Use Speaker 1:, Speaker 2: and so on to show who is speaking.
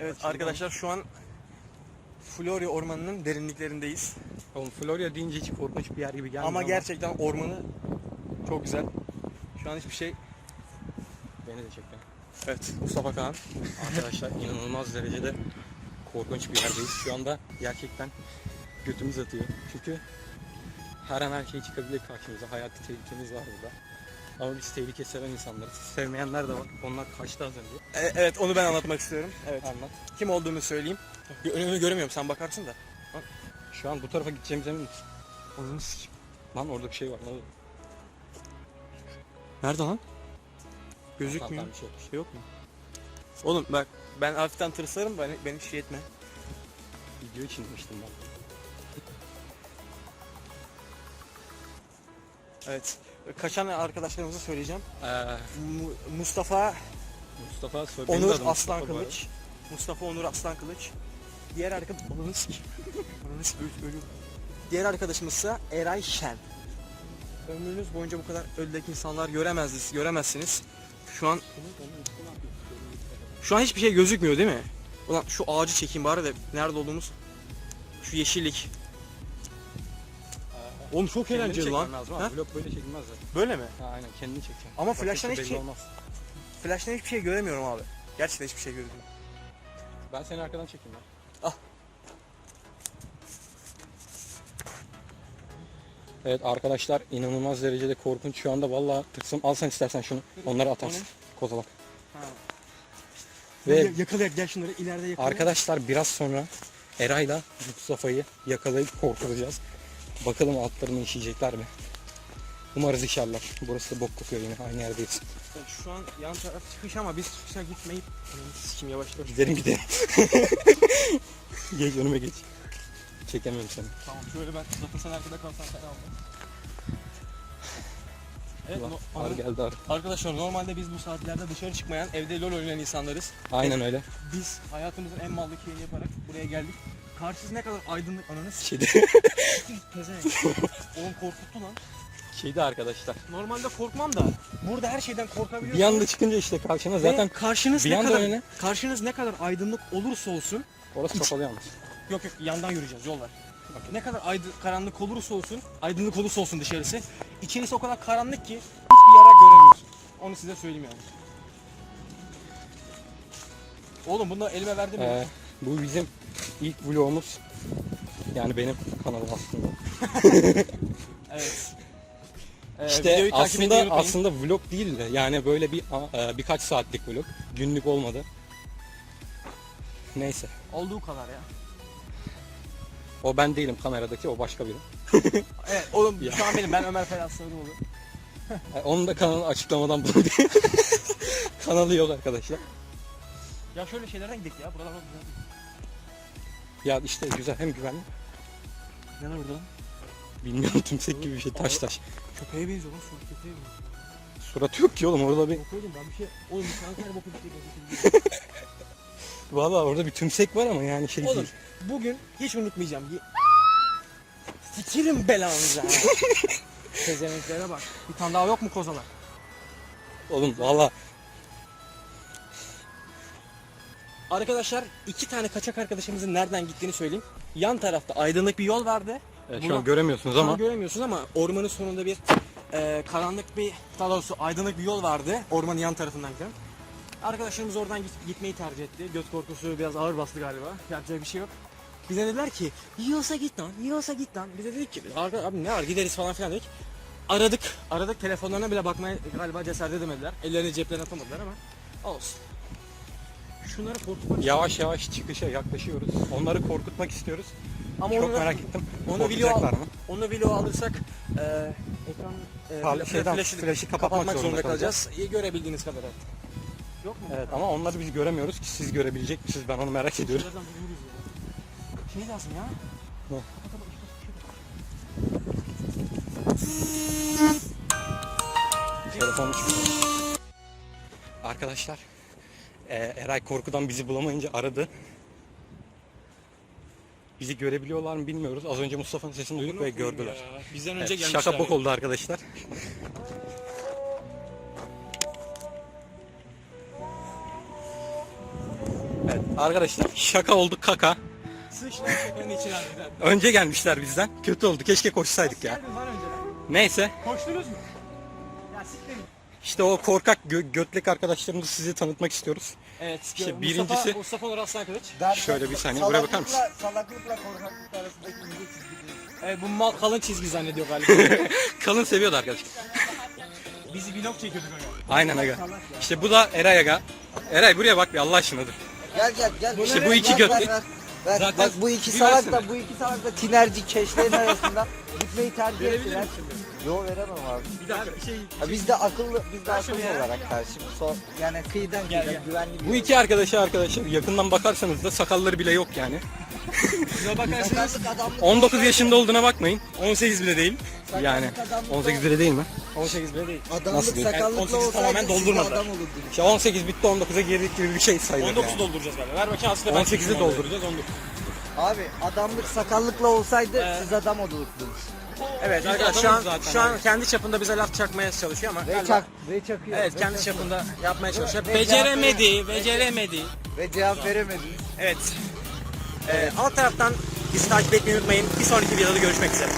Speaker 1: Evet arkadaşlar şu an Florya ormanının derinliklerindeyiz.
Speaker 2: Oğlum Florya deyince hiç korkunç bir yer gibi gelmiyor
Speaker 1: Ama gerçekten ormanı çok güzel. Şu an hiçbir şey
Speaker 2: Beni de çekti.
Speaker 1: Evet Mustafa Kaan.
Speaker 2: Arkadaşlar inanılmaz derecede korkunç bir yerdeyiz. Şu anda gerçekten götümüz atıyor. Çünkü her an her şey çıkabilir karşımıza. Hayati tehlikemiz var burada. Ama biz tehlike seven insanlarız. Sevmeyenler de var. Onlar kaçtı az önce.
Speaker 1: E, evet onu ben anlatmak istiyorum. Evet.
Speaker 2: Anlat.
Speaker 1: Kim olduğunu söyleyeyim. Önümü göremiyorum sen bakarsın da.
Speaker 2: Şu an bu tarafa gideceğimize emin misin?
Speaker 1: Onu sikeyim.
Speaker 2: Lan orada bir şey var. Ne?
Speaker 1: Nerede lan? Gözükmüyor.
Speaker 2: tamam, bir şey yok.
Speaker 1: Bir şey yok mu? Oğlum bak ben hafiften tırsarım beni, beni şey etme.
Speaker 2: Video için demiştim ben.
Speaker 1: Evet. Kaçan arkadaşlarımıza söyleyeceğim.
Speaker 2: Ee,
Speaker 1: Mu- Mustafa
Speaker 2: Mustafa de
Speaker 1: Onur Aslan. Kılıç. Mustafa Onur Aslan Kılıç. Diğer arkadaş... Onu sikeyim. Onu sikeyim. Öl- ölüyorum. Diğer arkadaşımızsa Eray Şen. Ömrünüz boyunca bu kadar öldeki insanlar göremezdiniz, göremezsiniz. Şu an şu an hiçbir şey gözükmüyor değil mi? Ulan şu ağacı çekeyim bari de nerede olduğumuz. Şu yeşillik. Oğlum çok
Speaker 2: Kendini
Speaker 1: eğlenceli lan.
Speaker 2: Lazım,
Speaker 1: Ha?
Speaker 2: Vlog böyle çekilmez zaten.
Speaker 1: Böyle mi?
Speaker 2: Ha, aynen kendini çekeceksin.
Speaker 1: Ama
Speaker 2: Bak,
Speaker 1: flash'tan
Speaker 2: yoksa
Speaker 1: hiç
Speaker 2: belli
Speaker 1: şey-
Speaker 2: olmaz.
Speaker 1: Flash'tan hiçbir şey göremiyorum abi. Gerçekten hiçbir şey göremiyorum.
Speaker 2: Ben seni arkadan çekeyim ya.
Speaker 1: Al.
Speaker 2: Evet arkadaşlar inanılmaz derecede korkunç şu anda vallahi tırsım. Al sen istersen şunu. Onları atarsın. Kozalak.
Speaker 1: Ve yakalayak gel şunları ileride yakalayak.
Speaker 2: arkadaşlar biraz sonra Eray'la Mustafa'yı yakalayıp korkutacağız. Bakalım altlarını işeyecekler mi? Umarız işarlar. Burası da bok kokuyor yine aynı yerdeyiz.
Speaker 1: Şu an yan taraf çıkış ama biz çıkışa gitmeyip sikim yavaş yavaş.
Speaker 2: Gidelim gidelim. geç önüme geç. Çekemiyorum seni.
Speaker 1: Tamam şöyle ben zaten sen arkada kalsan sen aldın. Evet,
Speaker 2: Ulan,
Speaker 1: no-
Speaker 2: Ar geldi ar.
Speaker 1: arkadaşlar normalde biz bu saatlerde dışarı çıkmayan evde LoL oynayan insanlarız.
Speaker 2: Aynen öyle.
Speaker 1: Biz hayatımızın en mallı keyini yaparak buraya geldik. Karşınız ne kadar aydınlık ananı s**tim pezevenk. Oğlum korkuttu lan.
Speaker 2: şeyde arkadaşlar.
Speaker 1: Normalde korkmam da burada her şeyden korkabiliyorsunuz.
Speaker 2: Bir anda çıkınca işte karşına
Speaker 1: Ve
Speaker 2: zaten
Speaker 1: karşınız
Speaker 2: bir
Speaker 1: ne
Speaker 2: anda
Speaker 1: kadar
Speaker 2: öyle.
Speaker 1: karşınız ne kadar aydınlık olursa olsun
Speaker 2: orası kapalı yalnız.
Speaker 1: Yok yok yandan yürüyeceğiz yol var. Bak ne kadar aydın, karanlık olursa olsun, aydınlık olursa olsun dışarısı, içerisi o kadar karanlık ki hiçbir yara göremiyorsun. Onu size söyleyeyim yani. Oğlum bunu elime verdim ya.
Speaker 2: Ee, bu bizim ilk vlogumuz. Yani benim kanalım aslında.
Speaker 1: Evet. Ee,
Speaker 2: işte aslında aslında vlog değil de yani böyle bir e, birkaç saatlik vlog. Günlük olmadı. Neyse.
Speaker 1: olduğu kadar ya.
Speaker 2: O ben değilim kameradaki o başka biri.
Speaker 1: Evet oğlum
Speaker 2: Ya.
Speaker 1: şu an benim ben Ömer Ferhat Sarıoğlu.
Speaker 2: Yani onun da kanalı açıklamadan diye. Kanalı yok arkadaşlar.
Speaker 1: Ya şöyle şeylerden gidelim ya buralar güzel.
Speaker 2: Ya işte güzel hem güvenli.
Speaker 1: Ne var burada?
Speaker 2: Bilmiyorum tümsek gibi bir şey taş taş.
Speaker 1: Köpeğe benziyor lan şu köpeğe benziyor.
Speaker 2: Suratı yok ki oğlum orada bir.
Speaker 1: Yok oğlum ben bir şey... Oğlum bir tane boku bir şey
Speaker 2: Valla orada bir tümsek var ama yani şey
Speaker 1: Oğlum
Speaker 2: değil.
Speaker 1: bugün hiç unutmayacağım. Sikirim belanızı ha. Pezevenklere bak. Bir tane daha yok mu kozalar?
Speaker 2: Oğlum valla
Speaker 1: Arkadaşlar iki tane kaçak arkadaşımızın nereden gittiğini söyleyeyim. Yan tarafta aydınlık bir yol vardı.
Speaker 2: Evet, şu
Speaker 1: Buna-
Speaker 2: an göremiyorsunuz
Speaker 1: Şu an
Speaker 2: ama
Speaker 1: göremiyorsunuz ama ormanın sonunda bir e, karanlık bir daha doğrusu aydınlık bir yol vardı. Ormanın yan tarafından giden. Arkadaşlarımız oradan git- gitmeyi tercih etti. Göt korkusu biraz ağır bastı galiba. Yapacak bir şey yok. Bize dediler ki yiyorsa git lan, yiyorsa git lan. Biz de dedik ki "Arka- abi ne var gideriz falan filan dedik. Aradık, aradık telefonlarına bile bakmaya galiba cesaret edemediler. Ellerini ceplerine atamadılar ama olsun. Şunları korkutmak
Speaker 2: yavaş yavaş çıkışa yaklaşıyoruz. Onları korkutmak istiyoruz.
Speaker 1: ama
Speaker 2: Çok
Speaker 1: onu,
Speaker 2: merak ettim.
Speaker 1: onu video
Speaker 2: mı?
Speaker 1: onu video alırsak e, ekran e, flaşı-
Speaker 2: şeyden,
Speaker 1: flaşı
Speaker 2: flaşı kapatmak
Speaker 1: kapatmak zorunda
Speaker 2: zorunda
Speaker 1: kalacağız. İyi görebildiğiniz kadar artık. Yok mu?
Speaker 2: Evet ama onları biz göremiyoruz ki siz görebilecek misiniz ben onu merak ediyorum.
Speaker 1: Şey lazım ya.
Speaker 2: Ne? Telefonu çıkıyor. Arkadaşlar e, Eray korkudan bizi bulamayınca aradı. Bizi görebiliyorlar mı bilmiyoruz. Az önce Mustafa'nın sesini duyduk ve gördüler.
Speaker 1: Ya. Bizden
Speaker 2: Evet,
Speaker 1: önce gelmişler.
Speaker 2: şaka bok oldu arkadaşlar. Evet, Arkadaşlar şaka oldu kaka.
Speaker 1: Sıçtı şakanın içine harbiden.
Speaker 2: Önce gelmişler bizden. Kötü oldu. Keşke koşsaydık ya.
Speaker 1: Geldin lan önceden.
Speaker 2: Neyse.
Speaker 1: Koştunuz mu? Ya siktirin.
Speaker 2: İşte o korkak gö- götlek arkadaşlarımızı size tanıtmak istiyoruz.
Speaker 1: Evet.
Speaker 2: İşte
Speaker 1: Mustafa,
Speaker 2: birincisi-
Speaker 1: Mustafa Nur Aslan Kılıç.
Speaker 2: Şöyle bir saniye, buraya bakar mısın?
Speaker 3: Salaklıkla- Salaklıkla korkaklık arasındaki ince çizgidir.
Speaker 1: Evet, bu mal kalın çizgi zannediyor galiba.
Speaker 2: Kalın seviyordu arkadaşlar.
Speaker 1: Bizi vlog çekiyorduk öyle.
Speaker 2: Aynen aga. İşte bu da Eray aga. Eray buraya bak bir Allah aşkına dur.
Speaker 3: Gel gel gel.
Speaker 2: İşte bu iki
Speaker 3: ver, Ver,
Speaker 2: Zaten
Speaker 3: bak bu iki salak da bu iki salak da tinerci keşlerin arasında gitmeyi tercih ettiler. Yo veremem abi.
Speaker 1: Bir dakika şey
Speaker 3: Ha, biz de akıllı biz de akıllı olarak karşı son yani kıyıdan
Speaker 1: Gel,
Speaker 3: kıyıdan
Speaker 1: gel.
Speaker 3: güvenli bir
Speaker 2: Bu iki arkadaşa arkadaşlar yakından bakarsanız da sakalları bile yok yani.
Speaker 1: Bakarsanız
Speaker 3: Sakallık adamlık
Speaker 2: 19 yaşında olduğuna bakmayın.
Speaker 1: 18 bile değil.
Speaker 2: Yani
Speaker 3: Sakallık adamlık
Speaker 2: 18 bile değil mi?
Speaker 1: 18 bile değil.
Speaker 3: Adamlık
Speaker 2: Nasıl değil?
Speaker 3: sakallıkla
Speaker 1: Yani 18
Speaker 3: olsaydı
Speaker 1: tamamen
Speaker 3: siz de
Speaker 1: doldurmadılar.
Speaker 3: adam olurdunuz.
Speaker 2: İşte 18 bitti 19'a girdik gibi bir şey sayılır
Speaker 1: 19'u
Speaker 2: yani.
Speaker 1: dolduracağız galiba. Ver bakayım aslında ben
Speaker 2: 18'i
Speaker 1: çekeyim
Speaker 2: dolduracağız,
Speaker 1: 19.
Speaker 3: Abi adamlık sakallıkla olsaydı
Speaker 1: Ee,
Speaker 3: siz adam olurdunuz.
Speaker 1: Evet arkadaşlar şu an,
Speaker 2: adamız zaten
Speaker 1: şu an kendi çapında bize laf çakmaya çalışıyor ama
Speaker 3: Ve
Speaker 1: galiba-
Speaker 3: çak ve çakıyor.
Speaker 1: Evet
Speaker 3: ve
Speaker 1: kendi
Speaker 3: çakıyor.
Speaker 1: çapında yapmaya çalışıyor.
Speaker 3: Ve
Speaker 1: Beceremedi, beceremedi.
Speaker 3: Ve cevap veremediniz.
Speaker 1: Evet. Ee, alt taraftan bizi takip etmeyi unutmayın. Bir sonraki videoda görüşmek üzere.